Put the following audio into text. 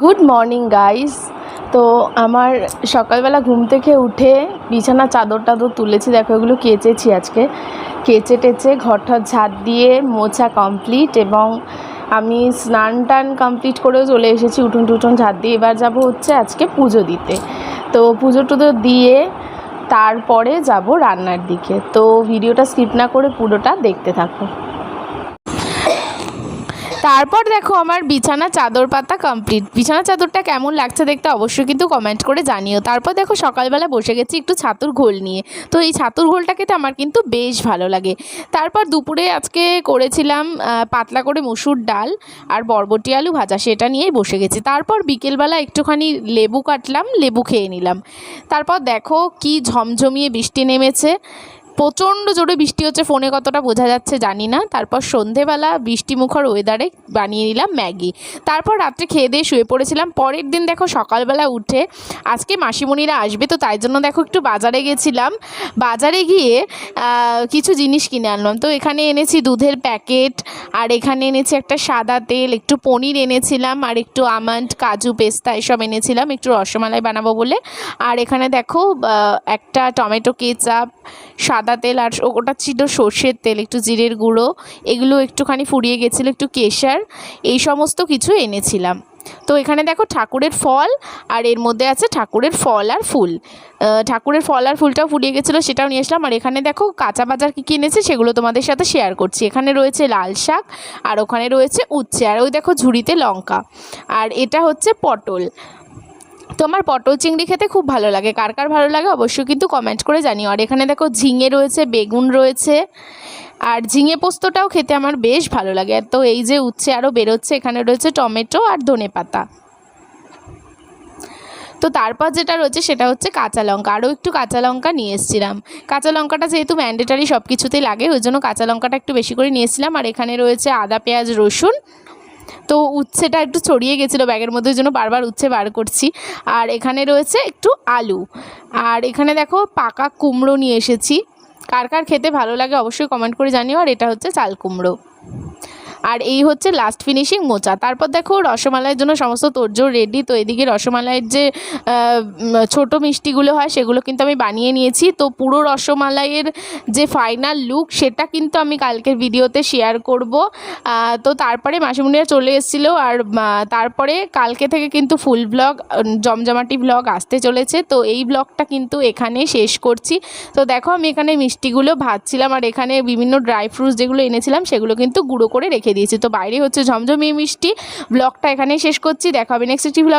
Good morning guys তো আমার সকালবেলা ঘুম থেকে উঠে বিছানা চাদর টাদর তুলেছি। দেখো, এগুলো কেচেছি আজকে। কেচে টেচে ঘরটার ঝাড় দিয়ে মোছা কমপ্লিট এবং আমি স্নান টান কমপ্লিট করেও চলে এসেছি উঠুন টুঠোন ঝাড় দিয়ে। এবার যাব হচ্ছে আজকে পুজো দিতে। তো পুজো টুজো দিয়ে তারপরে যাব রান্নার দিকে। তো ভিডিওটা স্কিপ না করে পুরোটা দেখতে থাকো। তারপর দেখো আমার বিছানা চাদর পাতা কমপ্লিট বিছানা চাদরটা কেমন লাগছে দেখতে অবশ্যই কিন্তু কমেন্ট করে জানিও। তারপর দেখো সকালবেলা বসে গেছি একটু ছাতুর ঘোল নিয়ে। তো এই ছাতুর ঘোলটা খেতে আমার কিন্তু বেশ ভালো লাগে। তারপর দুপুরে আজকে করেছিলাম পাতলা করে মুসুর ডাল আর বরবটি আলু ভাজা, সেটা নিয়েই বসে গেছি। তারপর বিকেলবেলা একটুখানি লেবু কাটলাম, লেবু খেয়ে নিলাম। তারপর দেখো কি ঝমঝমিয়ে বৃষ্টি নেমেছে। প্রচণ্ড জোরে বৃষ্টি হচ্ছে, ফোনে কতটা বোঝা যাচ্ছে জানি না। তারপর সন্ধেবেলা বৃষ্টিমুখর ওয়েদারে বানিয়ে নিলাম ম্যাগি। তারপর রাত্রে খেয়ে দিয়ে শুয়ে পড়েছিলাম। পরের দিন দেখো সকালবেলা উঠে, আজকে মাসিমণিরা আসবে তো তাই জন্য দেখো একটু বাজারে গেছিলাম। বাজারে গিয়ে কিছু জিনিস কিনে আনলাম। তো এখানে এনেছি দুধের প্যাকেট, আর এখানে এনেছি একটা সাদা তেল, একটু পনির এনেছিলাম, আর একটু আমন্ড, কাজু, পেস্তা এসব এনেছিলাম। একটু রসমালাই বানাবো বলে। আর এখানে দেখো একটা টমেটো কেচাপ, সাদা তেল আর ওটা ছিল সর্ষের তেল, একটু জিরের গুঁড়ো, এগুলো একটুখানি ফুরিয়ে গেছিল, একটু কেশর, এই সমস্ত কিছু এনেছিলাম। তো এখানে দেখো ঠাকুরের ফল, আর এর মধ্যে আছে ঠাকুরের ফল আর ফুল। ঠাকুরের ফল আর ফুলটাও ফুরিয়ে গেছিল, সেটাও নিয়ে আসলাম। আর এখানে দেখো কাঁচা বাজার কী কিনেছে সেগুলো তোমাদের সাথে শেয়ার করছি। এখানে রয়েছে লাল শাক, আর ওখানে রয়েছে উচ্ছে, আর ওই দেখো ঝুড়িতে লঙ্কা। আর এটা হচ্ছে পটল। তো আমার পটল চিংড়ি খেতে খুব ভালো লাগে। কার কার ভালো লাগে অবশ্যই কিন্তু কমেন্ট করে জানিও। আর এখানে দেখো ঝিঙে রয়েছে, বেগুন রয়েছে, আর ঝিঙে পোস্তটাও খেতে আমার বেশ ভালো লাগে। তো এই যে উচ্ছে আরও বেরোচ্ছে, এখানে রয়েছে টমেটো আর ধনে পাতা। তো তারপর যেটা রয়েছে সেটা হচ্ছে কাঁচা লঙ্কা। আরও একটু কাঁচা লঙ্কা নিয়ে এসেছিলাম। কাঁচা লঙ্কাটা যেহেতু ম্যান্ডেটারি সব কিছুতেই লাগে, ওই জন্য কাঁচা লঙ্কাটা একটু বেশি করে নিয়ে এসেছিলাম। আর এখানে রয়েছে আদা, পেঁয়াজ, রসুন তো উচ্ছেটা একটু ছড়িয়ে গেছিল ব্যাগের মধ্যে জন্য বারবার উচ্ছে বার করছি। আর এখানে রয়েছে একটু আলু। আর এখানে দেখো পাকা কুমড়ো নিয়ে এসেছি। কার কার খেতে ভালো লাগে অবশ্যই কমেন্ট করে জানিও। আর এটা হচ্ছে চাল কুমড়ো। আর এই হচ্ছে লাস্ট ফিনিশিং মোচা। তারপর দেখো রসমালাইয়ের জন্য সমস্ত তোরজোর রেডি তো এদিকে রসমালাইয়ের যে ছোট মিষ্টিগুলো হয়, সেগুলো কিন্তু আমি বানিয়ে নিয়েছি। তো পুরো রসমালাইয়ের যে ফাইনাল লুক সেটা কিন্তু আমি কালকের ভিডিওতে শেয়ার করব। তো তারপরে মাসিমুনিরা চলে এসেছিল আর তারপরে কালকে থেকে কিন্তু ফুল ব্লগ জমজমাটি ব্লগ আসতে চলেছে। তো এই ব্লগটা কিন্তু এখানে শেষ করছি। তো দেখো আমি এখানে মিষ্টিগুলো ভাজছিলাম আর এখানে বিভিন্ন ড্রাই ফ্রুটস যেগুলো এনেছিলাম, সেগুলো কিন্তু গুঁড়ো করে রেখে দিয়েছি। তো বাইরে হচ্ছে ঝমঝমিয়ে মিষ্টি। ব্লগটা এখানেই শেষ করছি। দেখা হবে নেক্সট একটি ব্লগ